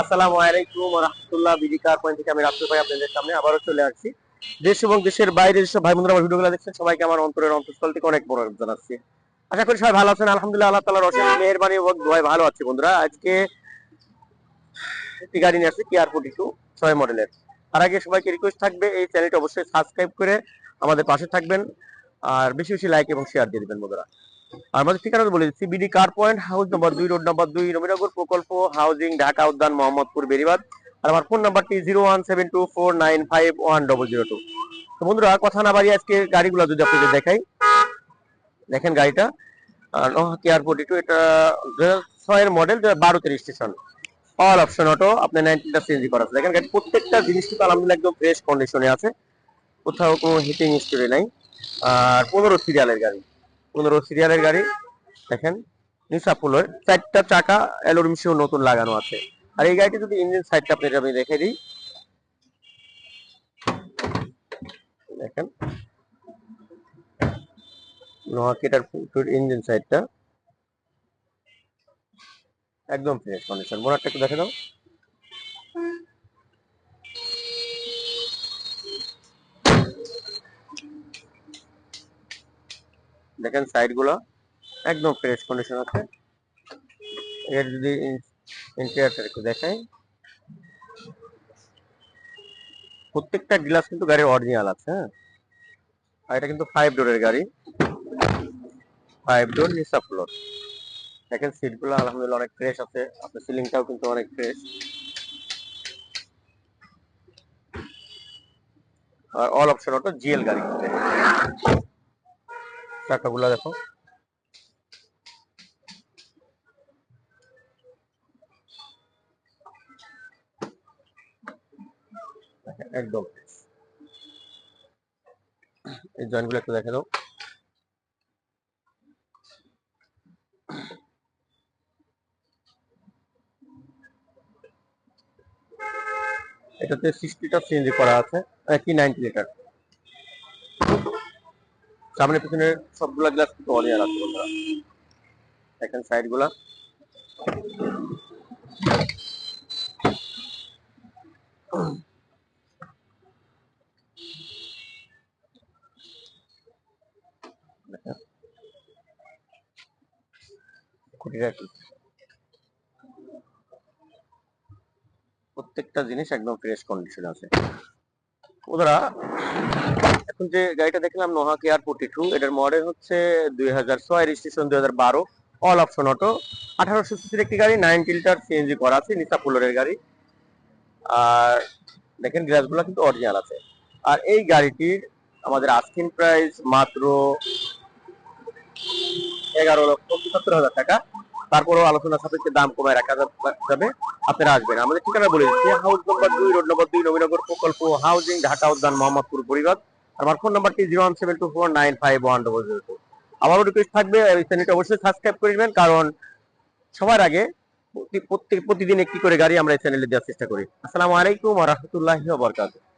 আসসালামু আলাইকুম রহমতুল্লাহ পয়েন্ট থেকে আমি রাত্রি ভাই আপনাদের সামনে আবারও চলে আসছি। দেশ এবং দেশের বাইরে যেসব ভাই বন্ধুরা দেখছেন, সবাইকে আমার অন্তরের অন্তঃস্থল থেকে অনেক বড় জানাচ্ছি। আশা করি সবাই ভালো আছেন, আলহামদুলিল্লাহ, আল্লাহ তালার মেহরবানি এবং দোয়ায় ভালো আছে বন্ধুরা। আজকে একটি গাড়ি নিয়ে আসছে কেয়ার ফোর্টি টু ছয় মডেলের। তার আগে সবাইকে রিকোয়েস্ট থাকবে, এই চ্যানেলটি অবশ্যই সাবস্ক্রাইব করে আমাদের পাশে থাকবেন। আর বেশি বেশি লাইক এবং শেয়ার দিয়ে দিবেন বন্ধুরা। আমাদের ঠিকানা বলে দিচ্ছি BD car point house number দুই রোড নম্বর দুই নবীনগর প্রকল্প হাউজিং ঢাকা উদ্যান, মোহাম্মদপুর বেরিবাদ আর আমার ফোন নাম্বারটি zero one seven two four nine five one double zero two তো বন্ধুরা, কথা না বাড়িয়ে আজকে গাড়িগুলো যদি আপনাদের দেখাই। দেখেন গাড়িটা। কেয়ার ফোর্টি টু এটা দু হাজার ছয়ের মডেল দু হাজার বারোতে রেজিস্ট্রেশন অল অপশন অটো আপনার নাইনটিটা চেঞ্জ করা আছে। দেখেন গাড়ি প্রত্যেকটা জিনিস কিন্তু আলহামদুলিল্লাহ একদম ফ্রেশ কন্ডিশনে আছে। কোথাও কোনো হিটিং হিস্টোরি নাই। আর পনেরো সিরিয়ালের গাড়ি। পনেরো সিরিয়ালের গাড়ি, দেখেন নিসা ফুলের চারটা চাকা অ্যালোরিম সহ নতুন লাগানো আছে। আর এই গাড়িটি যদি ইঞ্জিন সাইডটা আপনাকে আমি দেখে দিই। দেখেন। ইঞ্জিন সাইডটা। একদম ফ্রেশ কন্ডিশন মোনারটা একটু দেখে দাও। দেখেন সাইডগুলো একদম ফ্রেশ কন্ডিশন আছে। এর যদি ইন্টেরিয়রটা একটু দেখাই। প্রত্যেকটা গ্লাস কিন্তু গাড়ির অরিজিনাল আছে হ্যাঁ? আর এটা কিন্তু ফাইভ ডোরের গাড়ি। ফাইভ ডোর নিসা ফ্লোর দেখেন সিটগুলো আলহামদুলিল্লাহ অনেক ফ্রেশ আছে, আপনার সিলিংটাও কিন্তু অনেক ফ্রেশ আর অল অপশন অটো জিএল গাড়ি। চাকাগুলো দেখো। একদম। এই জয়েন্টগুলো একটু দেখে দাও এটাতে সিক্সটিটা সিএনজি করা আছে। কি নাইনটি লিটার? সামনে পিছনে সবগুলা গ্লাস কিন্তু অরিজিনাল আছে বন্ধুরা। সাইডগুলা। প্রত্যেকটা জিনিস একদম ফ্রেশ কন্ডিশন আছে। ওরা এখন যে গাড়িটা দেখলাম নোহা কেয়ার ফোর্টি টু এটার মডেল হচ্ছে দুই হাজার ছয় রেজিস্ট্রেশন দুই হাজার বারো অল অপশন অটো আঠারোশো সিসির একটি গাড়ি নাইনটি লিটার সিএনজি করা আছে নিসা ফুলোরের গাড়ি। আর দেখেন গ্লাসগুলো কিন্তু অরিজিনাল আছে। আর এই গাড়িটির আমাদের আস্কিং প্রাইস মাত্র এগারো লক্ষ পঁচাত্তর হাজার টাকা। তারপরেও আলোচনা সাপেক্ষে দাম কমায় রাখা যাবে। আপনারা আসবেন। আমাদের ঠিকানা বলে দিচ্ছি হাউস নম্বর দুই রোড নম্বর দুই, নবীনগর প্রকল্প হাউজিং ঢাকা উদ্যান, মোহাম্মদপুর পরিবার আমার ফোন নাম্বারটি zero one seven two four nine five one double zero two আমারও রিকোয়েস্ট থাকবে, এই চ্যানেলটি অবশ্যই সাবস্ক্রাইব করে নেবেন, কারণ সবার আগে প্রত্যেক প্রতিদিন একটি করে গাড়ি আমরা এই চ্যানেলে দেওয়ার চেষ্টা করি। আসসালামু আলাইকুম ওয়া রাহমাতুল্লাহি ওয়া বারাকাতুহু।